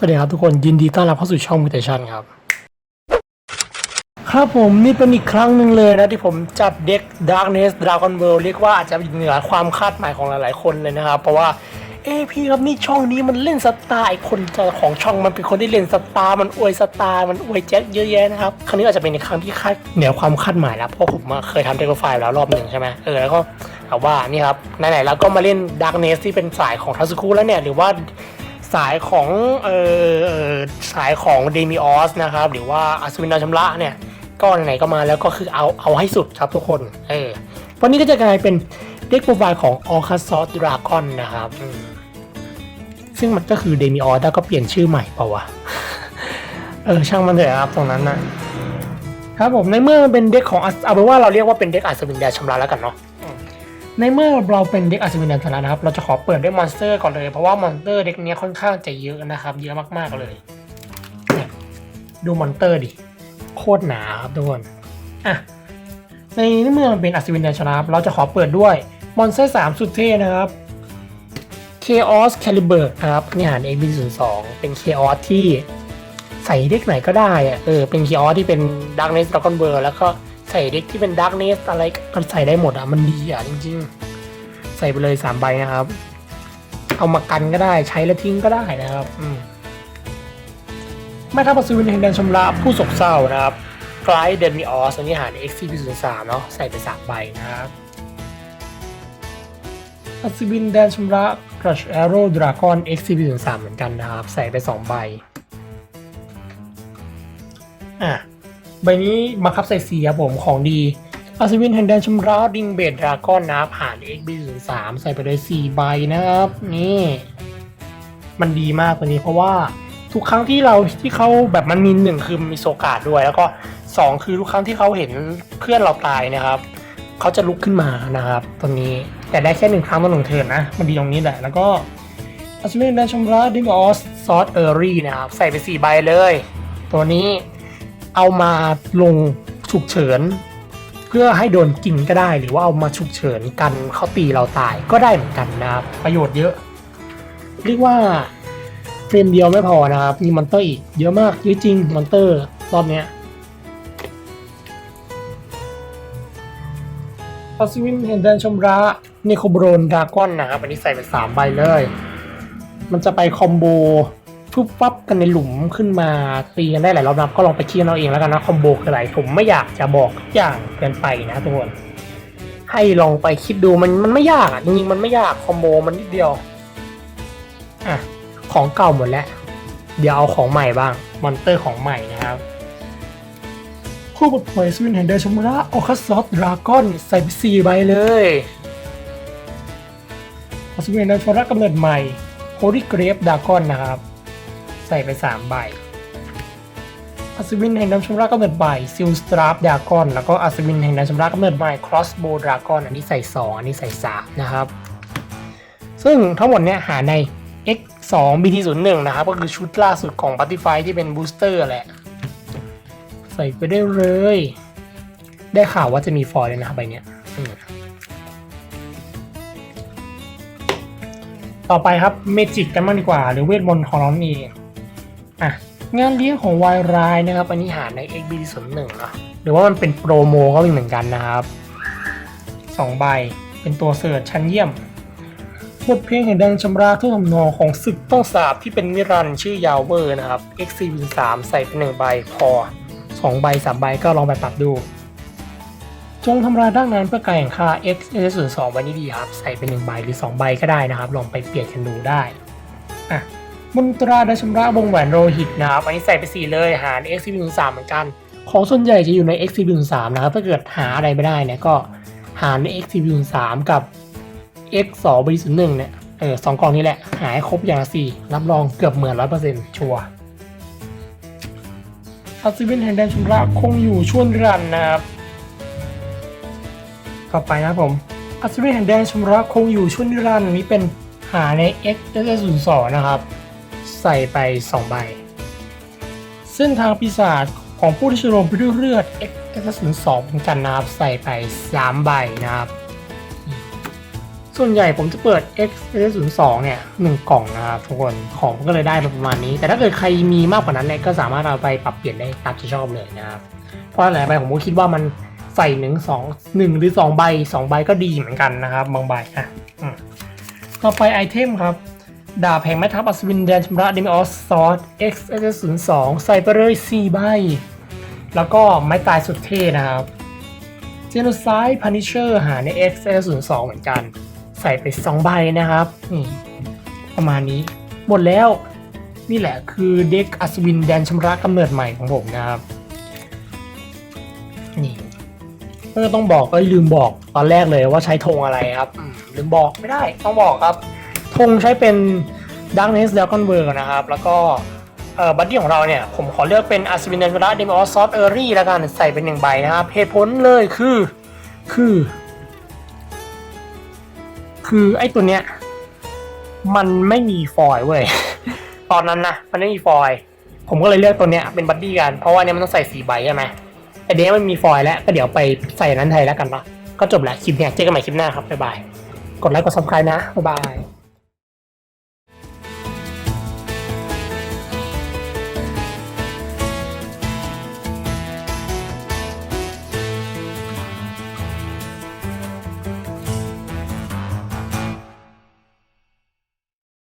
สวัสดีครับทุกคนยินดีต้อนรับเข้าสู่ช่องมิเตชันครับ ครับผมนี่เป็นอีกครั้งหนึ่งเลยนะที่ผมจัดเด็ก Darkness Dragon World เรียกว่าอาจจะเหนือความคาดหมายของหลายๆคนเลยนะครับ เพราะว่าเอ้พี่ครับนี่ช่องนี้มันเล่นสตาร์คนจของช่องมันเป็นคนที่เล่นสตาร์มันอวยสตาร์มันอวยแจ็คเยอะแยะนะครับครั้งนี้อาจจะเป็นในครั้งที่คาดเหนือความคาดหมายแล้วเพราะผมเคยทำเด็กไฟล์แล้วรอบหนึ่งใช่ไหมเออแล้วก็เอาว่านี่ครับไหนๆแล้วก็มาเล่น Darkness ที่เป็นสายของทัสคุแล้วเนี่ยหรือว่า สายของเออสายของเดมิออสนะครับ หรือว่าอัศวินดาวชำระเนี่ย ก็ไหนๆก็มาแล้วก็คือเอาเอาให้สุดครับทุกคนเออวันนี้ก็จะกลายเป็นเด็กโปรไฟล์ของออคาซอสดราก้อนนะครับซึ่งมันก็คือเดมิออสแล้วก็เปลี่ยนชื่อใหม่เปล่าวะเออช่างมันเถอะครับตรงนั้นนะครับผมในเมื่อมันเป็นเด็กของอัศเอาเป็นว่าเราเรียกว่าเป็นเด็กอัศวินดาวชำระแล้วกันเนาะ ในเมื่อเราเป็นเด็กอัศวินดันชนะนะครับ เราจะขอเปิดด้วยมอนสเตอร์ก่อนเลย เพราะว่ามอนสเตอร์เด็กเนี้ยค่อนข้างจะเยอะนะครับ เยอะมากๆเลยเนี่ยดูมอนเตอร์ดิ โคตรหนาครับทุกคนอะในเมื่อมันเป็นอัศวินดันชนะครับเราจะขอเปิดด้วยมอนสเตอร์สามสุดเท่นะครับ Chaos Caliber นะครับนี่หาร x b 0 2 เป็น Chaos ที่ใส่เด็กไหนก็ได้อะเออเป็น Chaos ที่เป็น Darkness Dragon b i r แล้วก็ ใส่เด็กที่เป็น Darkness อะไรก็ใส่ได้หมดอะ มันดีอะจริง ๆ ใส่ไปเลย3ใบนะครับ เอามากันก็ได้ใช้แล้วทิ้งก็ได้นะครับ อืมแม่ทัพอัศวินแห่งแดนชำระผู้โศกเศร้านะครับคล้ายเดนมิออสอันนี้หาร x 4 0 3 เนาะใส่ไป3ใบนะครับอัศวินแดนชำระ Crush Arrow Dragon X c p 0 3 เหมือนกันนะครับ ใส่ไป 2 ใบ อะ ใบนี้บังคับใส่สีครับผมของดีอัศวินแห่งแดนชำระดิงเบดดราก้อนนะครับผ่าน x b 0 3 ใส่ไปเลย4ใบนะครับ นี่ มันดีมากตัวนี้เพราะว่าทุกครั้งที่เราที่เขาแบบมันมีหนึ่งคือมีโซกาดด้วย แล้วก็สองคือทุกครั้งที่เขาเห็นเพื่อนเราตายนะครับเขาจะลุกขึ้นมานะครับตัวนี้แต่ได้แค่หนึ่งครั้งต่อหนึ่งเทิร์นนะ มันดีตรงนี้แหละ แล้วก็อัศวินแดนชำระดิงออสซอสเออรี่นะครับใส่ไปสี่ใบเลย ตัวนี้ เอามาลงฉุกเฉิน เพื่อให้โดนกินก็ได้หรือว่าเอามาฉุกเฉินกันเขาตีเราตายก็ได้เหมือนกันนะครับประโยชน์เยอะ เรียกว่าเฟรมเดียวไม่พอนะครับ มีมอนเตอร์อีกเยอะมากเยอะจริงมอนเตอร์รอบเนี้ยอัศวินเห็นแดนชมระเนโคโบรนดาก้อนนะครับ อันนี้ใส่ไปสามใบเลย มันจะไปคอมโบ ฟุบฟับกันในหลุมขึ้นมาตีกันได้หลายรอบนะก็ลองไปคิดเอาเองแล้วกันนะคอมโบคืออะไรผมไม่อยากจะบอกทุกอย่างเกินไปนะทุกคนให้ลองไปคิดดูมันมันไม่ยากอะจริงๆมันไม่ยากคอมโบมันนิดเดียวอะของเก่าหมดแล้ว เดี๋ยวเอาของใหม่บ้างมอนเตอร์ของใหม่นะครับผู้ปลดปล่อยสวินแห่งเดชมุระออคัสซอสดราก้อนใส่ไปสี่ใบเลยอัศวินแห่งเดชมุระกำเนิดใหม่โฮลี่เกรฟดราก้อนนะครับ ใส่ไปสามใบอัศวินแห่งน้ำชำระกำเนิดใหม่ซิลสตราฟดากอนแล้วก็อัศวินแห่งน้ำชำระกำเนิดใหม่ครอสโบดากอนอันนี้ใส่สองอันนี้ใส่สามนะครับ ซึ่งทั้งหมดเนี้ยหาใน X 2 BT 0 1นะครับ ก็คือชุดล่าสุดของ b u t t i f y ที่เป็นบูสเตอร์แหละ ใส่ไปได้เลย ได้ข่าวว่าจะมีฟอยล์เลยนะครับใบเนี้ยต่อไปครับเมจิกกันบ้างดีกว่า หรือเวทมนต์ของเรานี่ อะงานเลี้ยงของวายรายนะครับ อันนี้หาใน XB 0 1เนาะหรือว่ามันเป็นโปรโมก็มีเหมือนกันนะครับสองใบเป็นตัวเสิร์ชชั้นเยี่ยมบทเพลงแห่งแดงชำระทุกทำนองของศึกต้องสาบที่เป็นนิรันชื่อยาวเวอร์นะครับ XCV 3ใส่เป็นหนึ่งใบพอสองใบสามใบก็ลองไปปรับดู จงทำลายด้านนั้นเพื่อการแข่งค่า X S 0 2วันนี้ดีครับ ใส่เป็นหนึ่งใบหรือสองใบก็ได้นะครับ ลองไปเปลี่ยนกันดูได้อะ มนตราด้ชำระวงแหวนโรหิตนะครับ อันนี้ใส่ไปสี่เลยหาร X 1 3เหมือนกัน ของส่วนใหญ่จะอยู่ใน X 1 3นะครับ ถ้าเกิดหาอะไรไม่ได้เนี่ยก็หารใน X 1 3กับ X 2 b 0 1เนี่ย เออสองกล่องนี้แหละ หายครบอย่างละสี่รับรองเกือบเหมือนร้อยเปอร์เซ็นต์ชัวร์อัศวินแห่งแดนชุมระคงอยู่ช่วงนิรันนะครับต่อไปนะผมอัศวินแห่งแดนชมระคงอยู่ช่วงนิรันนี้เป็นหาใน X 0 2นะครับ ใส่ไป 2 ใบซึ่งทางปีศาจของผู้ที่ชโลมไปด้วยเลือด X S 0 2เหมือนกันนะครับ ใส่ไป 3 ใบนะครับ ส่วนใหญ่ผมจะเปิด X 0 2เนี่ยหนึ่งกล่องนะครับทุกคนของก็เลยได้มาประมาณนี้ แต่ถ้าเกิดใครมีมากกว่านั้นเนี่ยก็สามารถเอาไปปรับเปลี่ยนได้ตามที่ชอบเลยนะครับ เพราะหลายใบผมก็คิดว่ามันใส่หนึ่งสองหนึ่งหรือสองใบสองใบก็ดีเหมือนกันนะครับ บางใบอะต่อไปไอเทมครับ ดาบแห่งแม่ทัพอัศวินแดนชำระดิมิออสซอส X S 0 2ใส่ไปเลย4ใบ แล้วก็ไม้ตายสุดเท่นะครับเจโนไซด์พันิเชอร์หาใน X S 0 2เหมือนกัน ใส่ไป 2 ใบนะครับนี่ประมาณนี้ หมดแล้วนี่แหละคือเด็กอัศวินแดนชำระกำเนิดใหม่ของผมนะครับนี่ก็ต้องบอกก็ลืมบอกตอนแรกเลยว่าใช้ธงอะไรครับลืมบอกไม่ได้ต้องบอกครับ ธงใช้เป็น Darkness Dragon World นะครับ แล้วก็เออบัดดี้ของเราเนี่ย ผมขอเลือกเป็นอัศวินเดนวราเดมอสซอฟเออรี่แล้วกันใส่เป็นหนึ่งใบนะครับเหตุผลเลยคือ คือ คือไอ้ตัวเนี้ย มันไม่มีฟอยล์เว้ย ตอนนั้นนะ มันไม่มีฟอยล์ผมก็เลยเลือกตัวเนี้ยเป็นบัดดี้กัน เพราะว่าเนี้ยมันต้องใส่สี่ใบใช่ไหมแต่เนี้ยมันมีฟอยล์แล้ว ก็เดี๋ยวไปใส่นั้นไทยแล้วกันเนาะก็จบแล้วคลิปเนี้ยเจอกันใหม่คลิปหน้าครับบ๊ายบาย กดไลค์กดซับสไครต์นะบ๊ายบาย